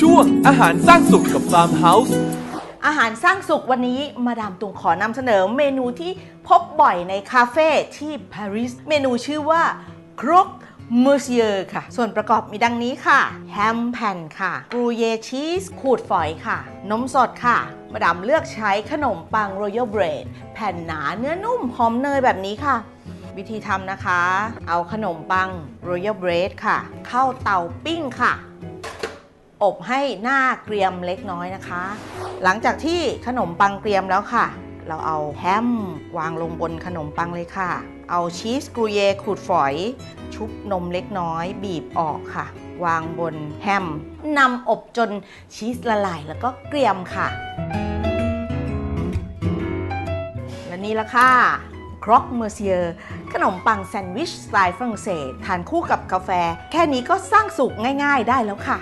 ช่วงอาหารสร้างสุขกับฟาร์มเฮาส์ อาหารสร้างสุขวันนี้มาดามตุงขอนำเสนอเมนูที่พบบ่อยในคาเฟ่ที่ปารีส เมนูชื่อว่าครกเมอร์เซียค่ะ ส่วนประกอบมีดังนี้ค่ะ แฮมแผ่นค่ะกรูเยชีส ขูดฝอยค่ะ นมสดค่ะ มาดามเลือกใช้ขนมปัง Royal Bread แผ่นหนาเนื้อนุ่มหอมเนยแบบนี้ค่ะวิธีทำนะคะ เอาขนมปัง Royal Bread ค่ะ เข้าเตาปิ้งค่ะ อบให้หน้าเกรียมเล็กน้อยนะคะ หลังจากที่ขนมปังเกรียมแล้วค่ะ เราเอาแฮมวางลงบนขนมปังเลยค่ะ เอาชีสกรูเยขูดฝอย ชุบนมเล็กน้อย บีบออกค่ะ วางบนแฮมนำอบจนชีสละลายแล้วก็เกรียมค่ะ และนี่ละค่ะครอกเมอร์เซียขนมปังแซนด์วิชสไตล์ฝรั่งเศส ทานคู่กับกาแฟ แค่นี้ก็สร้างสุขง่าย ๆ ได้แล้วค่ะ